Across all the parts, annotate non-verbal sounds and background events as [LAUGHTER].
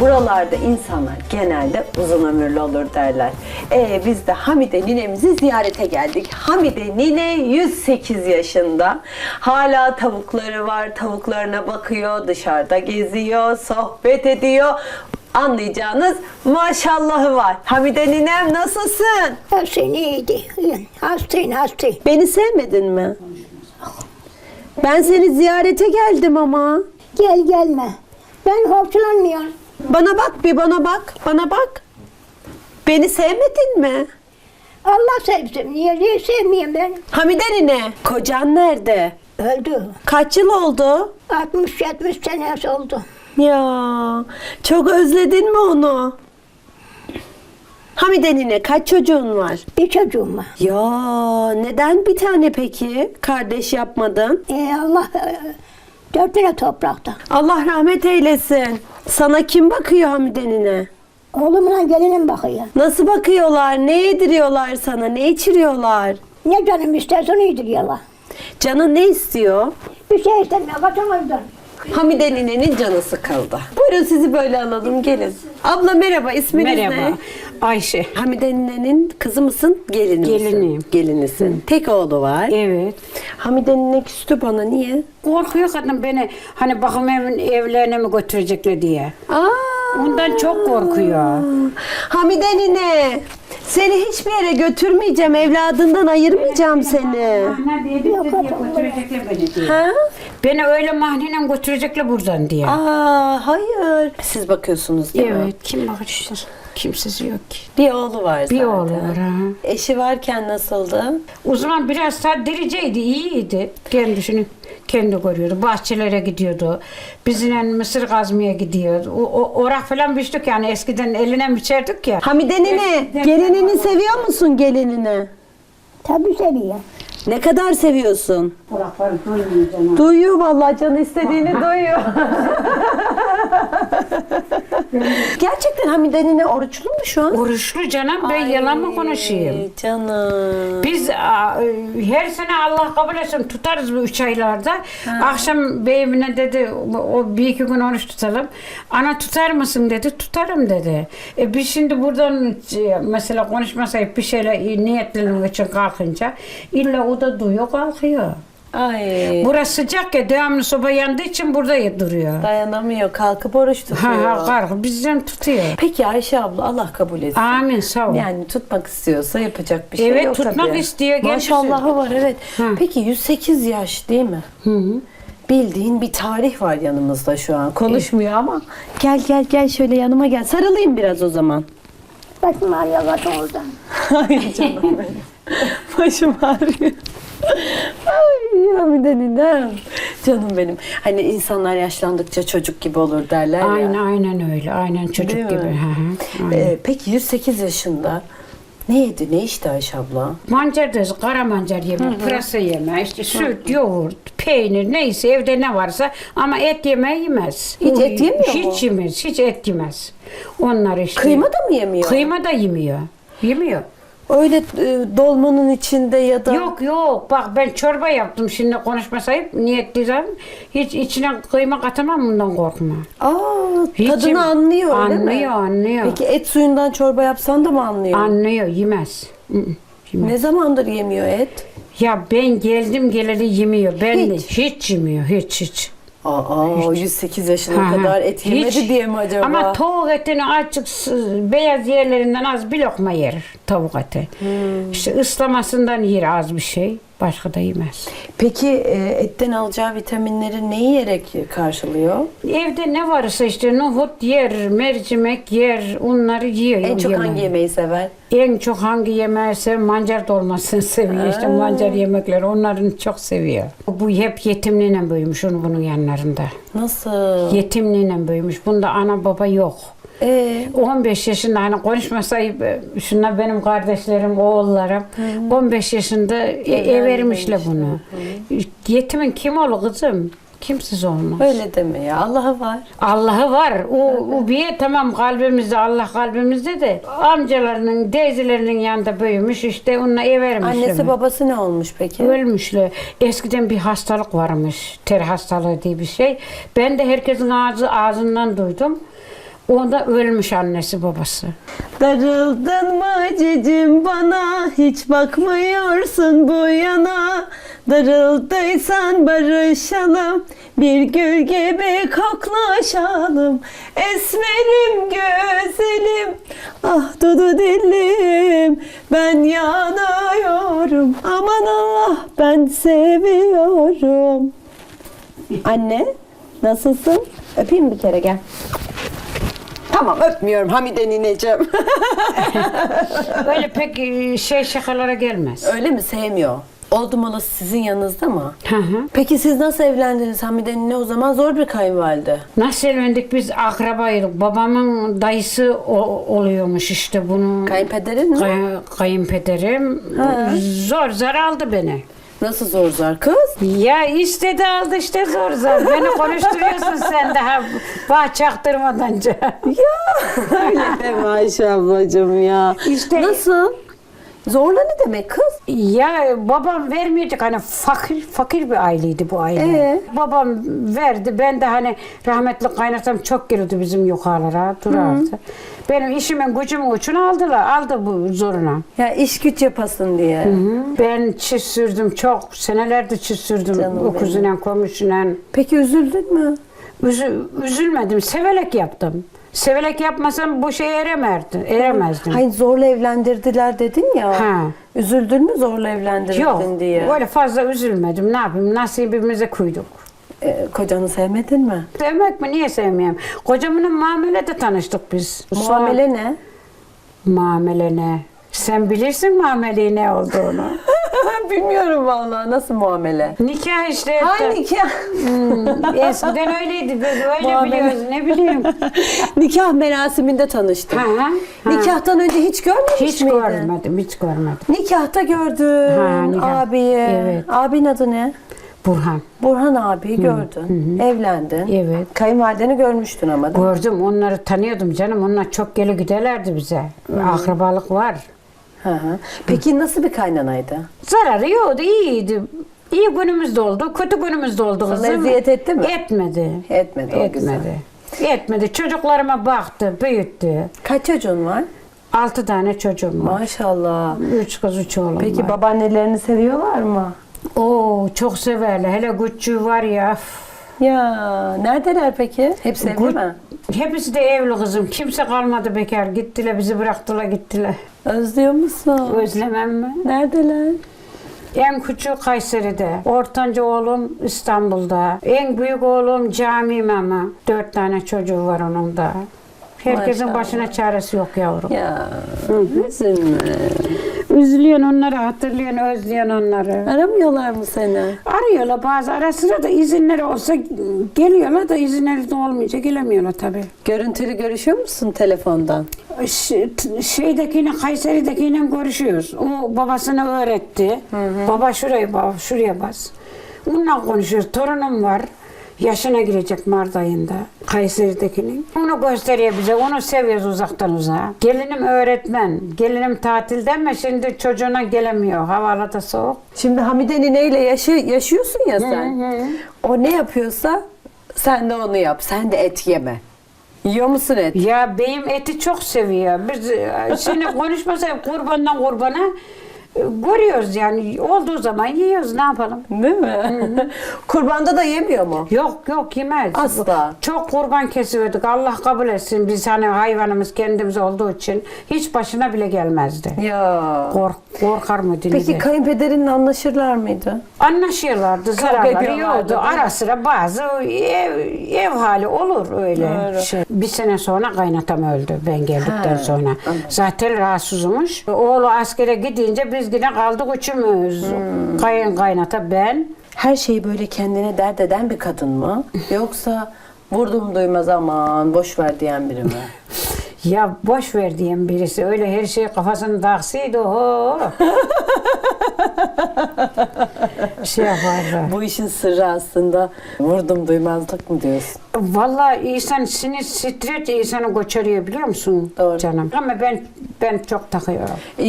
Buralarda insanlar genelde uzun ömürlü olur derler. Ee, biz de Hamide ninemizi ziyarete geldik. Hamide nine 108 yaşında. Hala tavukları var. Tavuklarına bakıyor, dışarıda geziyor, sohbet ediyor. Anlayacağınız maşallahı var. Hamide ninem nasılsın? Her şey iyiydi. Hastayım hastayım. Beni sevmedin mi? Ben seni ziyarete geldim ama. Gel gelme. Ben hoşlanmıyorum. Bana bak bir bana bak. Bana bak. Beni sevmedin mi? Allah sevsin. Niye, niye sevmeyeyim ben? Hamide nine. Kocan nerede? Öldü. Kaç yıl oldu? 60-70 senesi oldu. Ya çok özledin mi onu? Hamide nine kaç çocuğun var? Bir çocuğum var. Ya neden bir tane peki? Kardeş yapmadın? Ee, Allah e, dört tane toprakta. Allah rahmet eylesin. Sana kim bakıyor Hamide nine? Oğlumla gelinim bakıyor. Nasıl bakıyorlar? Ne yediriyorlar sana? Ne içiriyorlar? Ne canım isterse onu yediriyorlar. Canın ne istiyor? Bir şey istemiyor. O yüzden. Hamide ninenin canı sıkıldı. Buyurun sizi böyle alalım gelin. Abla merhaba isminiz Merhaba. Ayşe. Hamide ninenin kızı mısın? Gelini misin? Geliniyim. Gelinisin. Tek oğlu var. Evet. Hamide nine küstü bana niye? Korkuyor kadın beni hani bakım evin evlerine mi götürecekler diye. Aa, Ondan çok korkuyor. Hamide nine seni hiçbir yere götürmeyeceğim. Evladından ayırmayacağım seni. Mahne diye diye götürecekler beni diye. Ha? Beni öyle mahneyle götürecekler buradan diye. Aa, hayır. Siz bakıyorsunuz değil mi? Evet. Kim bakır Kimsesi yok ki. Bir oğlu var Bir zaten. oğlu var ha. Eşi varken nasıldı? O zaman biraz sadiriceydi, iyiydi. Kendisini kendi görüyordu. Bahçelere gidiyordu. Bizimle mısır kazmaya gidiyordu. O, o, orak falan biçtik yani eskiden eline biçerdik ya. Hamide nine, gelinini seviyor musun gelinini? Tabii seviyor. Ne kadar seviyorsun? Duymuyor canım. Duyuyor vallahi canı istediğini [LAUGHS] duyuyor. [LAUGHS] [LAUGHS] Gerçekten Hamide nine oruçlu mu şu an? Oruçlu canım ben yalan mı konuşayım? Ay, Canım. Biz a, e, her sene Allah kabul etsin tutarız bu üç aylarda. Akşam beyimine dedi o bir iki gün oruç tutalım. Ana tutar mısın dedi. Tutarım dedi. E biz şimdi buradan e, mesela konuşmasayıp bir şeyler niyetlerim için kalkınca illa o da duyuyor kalkıyor. Ay. Burası sıcak ya devamlı soba yandığı için burada duruyor. Dayanamıyor kalkıp oruç Ha tutuyor. ha kalk bizden tutuyor. Peki Ayşe abla Allah kabul etsin. Amin sağ ol. Yani tutmak istiyorsa yapacak bir şey Evet, yok tutmak tabii. istiyor. Maşallahı var evet. Hı. Peki 108 yaş değil mi? Bildiğin bir tarih var yanımızda şu an. Konuşmuyor ama. Gel gel gel şöyle yanıma gel. Sarılayım biraz o zaman. Başım ağrıyor kaçın oradan. [LAUGHS] Ay canım benim. Başım ağrıyor. [LAUGHS] Ay Hamide ninem. Canım benim. Hani insanlar yaşlandıkça çocuk gibi olur derler ya. Aynen aynen öyle. Aynen çocuk Değil gibi. mi? Hı hı, aynen. Ee, peki 108 yaşında ne yedi ne içti Ayşe abla? Mancar da kara mancar yeme, pırasa yeme, işte süt, yoğurt, peynir neyse evde ne varsa ama et yemeyi yemez. Hiç et yemiyor hiç mu? Hiç yemez, hiç et yemez. Onlar işte. Kıyma da mı yemiyor? Kıyma da yemiyor. Yemiyor. Öyle e, dolmanın içinde ya da Yok yok bak ben çorba yaptım şimdi konuşmasayıp niyetliyim. Hiç içine kıyma katamam bundan korkma. Aa, Hiç tadını yem- anlıyor öyle mi? Anlıyor, anlıyor. Peki et suyundan çorba yapsan da mı anlıyor? Anlıyor yemez. Hı hı, yemez. Ne zamandır yemiyor et? Ya ben geldim geleli yemiyor. Ben Hiç. hiç yemiyor hiç hiç. Aa, 108 yaşına Ha, ha. kadar et yemedi Hiç. diye mi acaba? Ama tavuk etini açık s- beyaz yerlerinden az bir lokma yer tavuk eti. İşte ıslamasından yer az bir şey. Başka da yemez. Peki e, etten alacağı vitaminleri ne yiyerek karşılıyor? Evde ne varsa işte nohut yer, mercimek yer, onları yiyor. En çok hangi yemeği sever? En çok hangi yemeği sev? Mancar dolmasını [LAUGHS] seviyor. İşte mancar yemekleri onların çok seviyor. Bu hep yetimliğine büyümüş onun bunun yanlarında. Nasıl? Yetimliğine büyümüş. Bunda ana baba yok. Ee, 15 yaşında hani konuşmasayıp şunlar benim kardeşlerim, oğullarım. 15 yaşında e, ev vermişler bunu. Yetimin kim olur kızım? Kimsiz olmaz. öyle deme ya. Allah'a var. Allah'ı var. O, bir tamam kalbimizde Allah kalbimizde de amcalarının, teyzelerinin yanında büyümüş işte onunla ev vermişler. Annesi babası ne olmuş peki? Ölmüşler. Eskiden bir hastalık varmış. Ter hastalığı diye bir şey. Ben de herkesin ağzı ağzından duydum. Onda ölmüş annesi babası. Darıldın mı cicim bana hiç bakmıyorsun bu yana Darıldıysan barışalım bir gül gibi koklaşalım Esmerim güzelim ah dudu dilim ben yanıyorum Aman Allah ben seviyorum Anne nasılsın? Öpeyim bir kere gel. Tamam öpmüyorum Hamide nineciğim. [LAUGHS] Öyle pek e, şey şakalara gelmez. Öyle mi sevmiyor? Oldum olası sizin yanınızda mı? Hı hı. Peki siz nasıl evlendiniz Hamide nine o zaman zor bir kayınvalide. Nasıl evlendik biz akrabaydık. Babamın dayısı o- oluyormuş işte bunu. Kayınpederin mi? Kay- kayınpederim zor zar aldı beni. Nasıl zor zor kız? Ya istedi aldı işte zor zor. Beni konuşturuyorsun [LAUGHS] sen daha bah çaktırmadanca. ya öyle deme Ayşe ablacığım ya. İşte- Nasıl? Zorla ne demek kız? Ya babam vermeyecek hani fakir fakir bir aileydi bu aile. Ee? Babam verdi. Ben de hani rahmetli kaynatam çok gelirdi bizim yukarılara durardı. Benim işimin gücümün için aldılar. Aldı bu zoruna. Ya iş güç yapasın diye. Ben çiz sürdüm çok. Senelerde çiz sürdüm. Canım Okuzuyla, komşuyla. Peki üzüldün mü? Üzü, üzülmedim. Sevelek yaptım. Sevelek yapmasam bu şeye eremezdim. Eremezdim. Hayır zorla evlendirdiler dedin ya. Ha. Üzüldün mü zorla evlendirdin Yok. diye? Öyle fazla üzülmedim. Ne yapayım? Nasibimize kuyduk. Ee, kocanı sevmedin mi? Sevmek mi? Niye sevmeyeyim? Kocamla muamelede tanıştık biz. Muamele ne? Muamele ne? Sen bilirsin muameleyi ne olduğunu. [LAUGHS] [LAUGHS] Bilmiyorum vallahi nasıl muamele. Nikah işte. Hangi nikah? Hmm, eskiden öyleydi. Biz öyle Muamele. biliyoruz. Ne bileyim. [LAUGHS] Nikah merasiminde tanıştım. Ha, ha, ha. Nikahtan önce hiç görmemiş Hiç miydin? görmedim. Hiç görmedim. Nikahta gördün Ha, nikah. abiyi. Evet. Abin adı ne? Burhan. Burhan abiyi gördün. Evlendin. Evet. Kayınvalideni görmüştün ama değil mi? Gördüm. Onları tanıyordum canım. Onlar çok geli giderlerdi bize. Akrabalık var. Hı hı. Peki nasıl bir kaynanaydı? Zararı yoktu. iyiydi. İyi günümüz de oldu. Kötü günümüz de oldu Sana kızım. eziyet etti mi? Etmedi. Etmedi, o güzel. Etmedi. Etmedi. Çocuklarıma baktı, büyüttü. Kaç çocuğun var? Altı tane çocuğum var. Maşallah. Üç kız, üç oğlum Peki var. babaannelerini seviyorlar mı? Oo, çok severler. Hele Güççü var ya. üf. Ya neredeler peki? Hepsi evli Gut- mi? Hepsi de evli kızım. Kimse kalmadı bekar. Gittiler, bizi bıraktılar gittiler. Özlüyor musun? Özlemem mi? Neredeler? En küçük Kayseri'de. Ortanca oğlum İstanbul'da. En büyük oğlum cami imamı. Dört tane çocuğu var onun da. Herkesin Maşallah. başına çaresi yok yavrum. Ya üzülme. Üzülüyorsun onları, hatırlıyorsun, özlüyorsun onları. Aramıyorlar mı seni? Arıyorlar bazı ara sıra da izinleri olsa geliyorlar da izinleri de olmayınca gelemiyorlar tabii. Görüntülü görüşüyor musun telefondan? Ş- t- şeydekiyle Kayseri'dekiyle görüşüyoruz. O babasını öğretti. Baba şuraya bak, şuraya bas. Onunla konuşuyoruz. Torunum var. Yaşına girecek Mart ayında. Kayseri'dekinin. Onu gösteriyor bize. Onu seviyoruz uzaktan uzağa. Gelinim öğretmen. Gelinim tatilde ama şimdi çocuğuna gelemiyor. Havalar da soğuk. Şimdi Hamide nineyle yaşı, yaşıyorsun ya sen. O ne yapıyorsa sen de onu yap. Sen de et yeme. Yiyor musun et? Ya beyim eti çok seviyor. Biz e, şimdi konuşmasa kurbandan kurbana görüyoruz yani. Olduğu zaman yiyoruz ne yapalım. Değil mi? [LAUGHS] Kurbanda da yemiyor mu? Yok yok yemez. Asla. Çok kurban kesiyorduk. Allah kabul etsin. Biz hani hayvanımız kendimiz olduğu için hiç başına bile gelmezdi. Ya. Kork, korkar mı Peki kayınpederinle anlaşırlar mıydı? Anlaşıyorlardı, zararları ediyorlardı, yoktu. değil mi? Ara sıra bazı ev, ev hali olur öyle. Doğru. Şey, bir sene sonra kaynatam öldü ben geldikten Ha, sonra. Zaten rahatsızmış. Oğlu askere gidince biz yine kaldık üçümüz. Hmm. Kayın kaynata ben. Her şeyi böyle kendine dert eden bir kadın mı? Yoksa vurdum duymaz aman boş ver diyen biri mi? [LAUGHS] Ya boş ver diyen birisi öyle her şey kafasını taksıydı. [LAUGHS] şey yapardı. Bu işin sırrı aslında vurdum duymazlık mı diyorsun? Vallahi insan sinir stres insanı göçeriyor biliyor musun Doğru. canım? Ama ben ben çok takıyorum. Ee,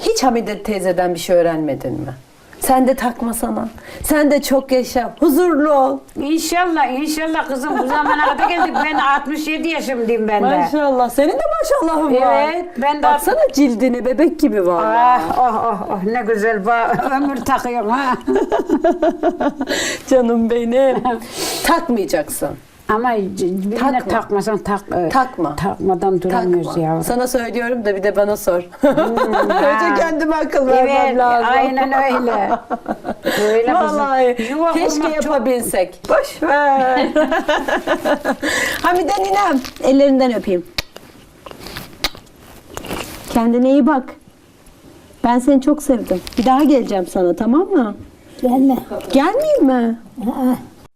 Hiç Hamide teyzeden bir şey öğrenmedin mi? Sen de takma sana. Sen de çok yaşa. Huzurlu ol. İnşallah inşallah kızım bu zamana kadar geldik. Ben 67 yaşımdayım ben de. Maşallah. Senin de maşallahın var. Evet, ben de- Baksana cildine bebek gibi var. Ah oh oh oh ne güzel bak [LAUGHS] ömür takıyorum ha. [LAUGHS] Canım benim. Takmayacaksın. Ama birine Takma. takmasan tak. e, Takma. Takmadan duramıyoruz Takma. ya. Sana söylüyorum da bir de bana sor. [LAUGHS] Önce kendime akıl vermem Evet, lazım. aynen öyle. Öyle kızım. Vallahi Yuva keşke kurmak çok- yapabilsek. Boş ver. [LAUGHS] Hamide ninem ellerinden öpeyim. Kendine iyi bak. Ben seni çok sevdim. Bir daha geleceğim sana tamam mı? Gelme. Gelmeyeyim mi? Aa,